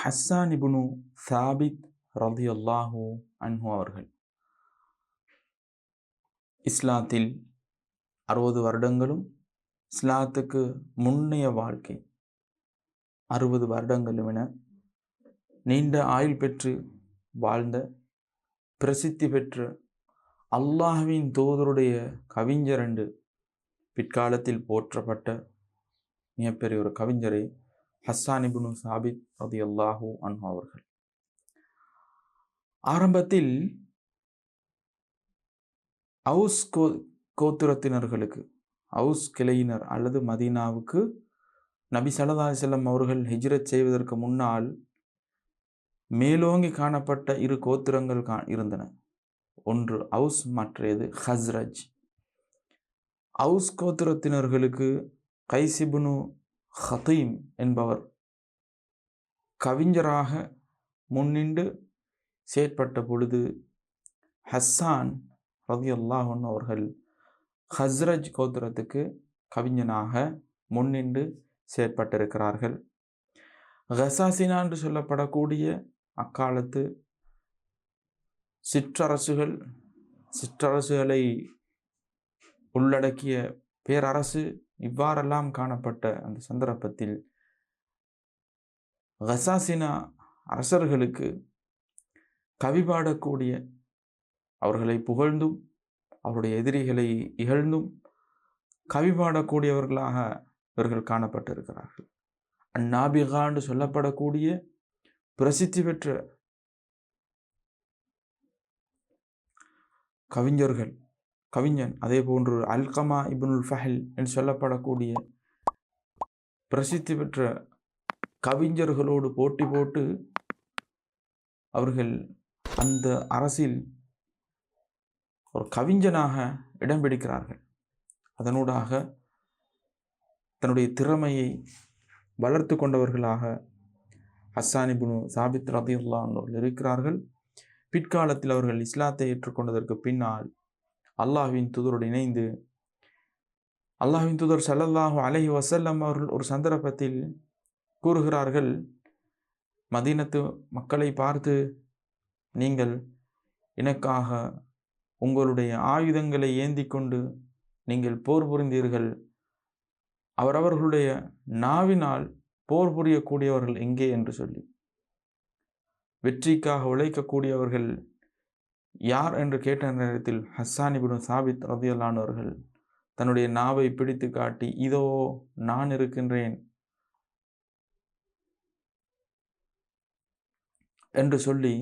ஹஸ்ஸான் இபுனு சாபித் ரதி அல்லாஹூ அன்ஹு அவர்கள். இஸ்லாத்தில் அறுபது வருடங்களும் இஸ்லாத்துக்கு முன்னைய வாழ்க்கை அறுபது வருடங்களும் என நீண்ட ஆயுள் பெற்று வாழ்ந்த பிரசித்தி பெற்ற அல்லாஹ்வின் தூதருடைய கவிஞர் என்று பிற்காலத்தில் போற்றப்பட்ட மிகப்பெரிய ஒரு கவிஞரை ஹஸ்ஸான் இபுனு சாபித் ரதி அல்லாஹூ அன்ஹு அவர்கள். ஆரம்பத்தில் அவுஸ் கோ கோத்திரத்தினர்களுக்கு அவுஸ் கிளையினர் அல்லது மதீனாவுக்கு நபி சல்லா செல்லம் அவர்கள் ஹிஜ்ரத் செய்வதற்கு முன்னால் மேலோங்கி காணப்பட்ட இரு கோத்திரங்கள் கா இருந்தன. ஒன்று அவுஸ் மற்றது ஹஸ்ரஜ். அவுஸ் கோத்திரத்தினர்களுக்கு கைசிபுனு ஹதீம் என்பவர் கவிஞராக முன்னின்று செயற்பட்ட பொழுது ஹஸ்ஸான் ரவி அல்லாஹன் அவர்கள் ஹஸ்ரஜ் கோத்திரத்துக்கு கவிஞனாக முன்னின்று செயற்பட்டிருக்கிறார்கள். ஹசாசினா என்று சொல்லப்படக்கூடிய அக்காலத்து சிற்றரசுகள் சிற்றரசுகளை உள்ளடக்கிய பேரரசு இவ்வாறெல்லாம் காணப்பட்ட அந்த சந்தர்ப்பத்தில் ஹசாசினா அரசர்களுக்கு கவி பாடக்கூடிய அவர்களை புகழ்ந்தும் அவருடைய எதிரிகளை இகழ்ந்தும் கவி பாடக்கூடியவர்களாக இவர்கள் காணப்பட்டிருக்கிறார்கள். அந்நாபிகாண்டு சொல்லப்படக்கூடிய பிரசித்தி பெற்ற கவிஞர்கள் கவிஞன் அதே போன்று அல்கமா இப்னுல் ஃபஹல் என்று சொல்லப்படக்கூடிய பிரசித்தி பெற்ற கவிஞர்களோடு போட்டி போட்டு அவர்கள் அந்த அரசில் ஒரு கவிஞனாக இடம் பிடிக்கிறார்கள். அதனூடாக தன்னுடைய திறமையை வளர்த்து கொண்டவர்களாக ஹஸ்ஸானிபுனு சாபித் ரதியுல்லா அவர்கள் இருக்கிறார்கள். பிற்காலத்தில் அவர்கள் இஸ்லாத்தை ஏற்றுக்கொண்டதற்கு பின்னால் அல்லாஹ்வின் தூதரோடு இணைந்து அல்லாஹ்வின் தூதர் சல்லல்லாஹு அலஹி வசல்லம் அவர்கள் ஒரு சந்தர்ப்பத்தில் கூறுகிறார்கள் மதீனத்து மக்களை பார்த்து நீங்கள் எனக்காக உங்களுடைய ஆயுதங்களை ஏந்தி கொண்டு நீங்கள் போர் புரிந்தீர்கள். அவரவர்களுடைய நாவினால் போர் புரியக்கூடியவர்கள் எங்கே? என்று சொல்லி வெற்றிக்காக உழைக்கக்கூடியவர்கள் யார் என்று கேட்ட நேரத்தில் ஹஸ்ஸானிபின் சாபித் ரதியல்லானவர்கள் தன்னுடைய நாவை பிடித்து காட்டி இதோ நான் இருக்கின்றேன் என்று சொல்லி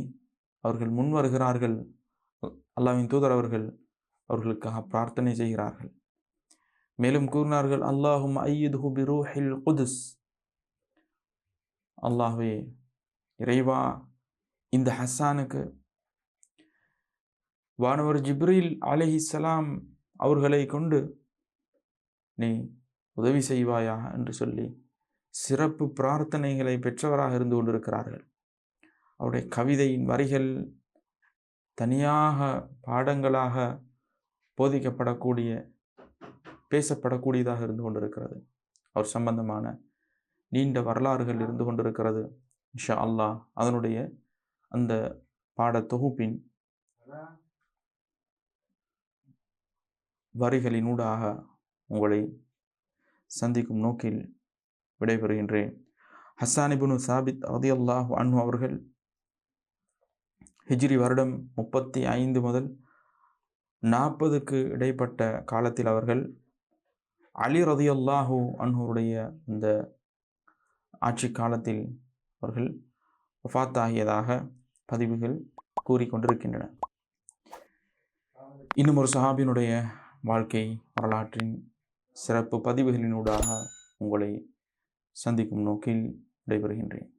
அவர்கள் முன் வருகிறார்கள். அல்லாவின் தூதர் அவர்கள் அவர்களுக்காக பிரார்த்தனை செய்கிறார்கள். மேலும் கூறினார்கள் அல்லாஹும் ஐயுது பிரூஹில் குதுஸ். அல்லாஹே இறைவா இந்த ஹஸ்ஸானுக்கு வானவர் ஜிப்ரீல் அலிஹிசலாம் அவர்களை கொண்டு நீ உதவி செய்வாயா? என்று சொல்லி சிறப்பு பிரார்த்தனைகளை பெற்றவராக இருந்து கொண்டிருக்கிறார்கள். அவருடைய கவிதையின் வரிகள் தனியாக பாடங்களாக போதிக்கப்படக்கூடிய பேசப்படக்கூடியதாக இருந்து கொண்டிருக்கிறது. அவர் சம்பந்தமான நீண்ட வரலாறுகள் இருந்து கொண்டிருக்கிறது. இன்ஷா அல்லாஹ் அதனுடைய அந்த பாட தொகுப்பின் வரிகளினூடாக உங்களை சந்திக்கும் நோக்கில் விடைபெறுகின்றேன். ஹஸ்ஸானிபுனு சாபித் ரதியல்லாஹ் அன்ஹு அவர்கள் ஹிஜ்ரி வருடம் முப்பத்தி ஐந்து முதல் நாற்பதுக்கு இடைப்பட்ட காலத்தில் அவர்கள் அலி ரதியல்லாஹு அன்ஹூருடைய இந்த ஆட்சி காலத்தில் அவர்கள் ஆகியதாக பதிவுகள் கூறிக்கொண்டிருக்கின்றன. இன்னும் ஒரு சஹாபினுடைய வாழ்க்கை வரலாற்றின் சிறப்பு பதிவுகளினூடாக உங்களை சந்திக்கும் நோக்கில் விடைபெறுகின்றேன்.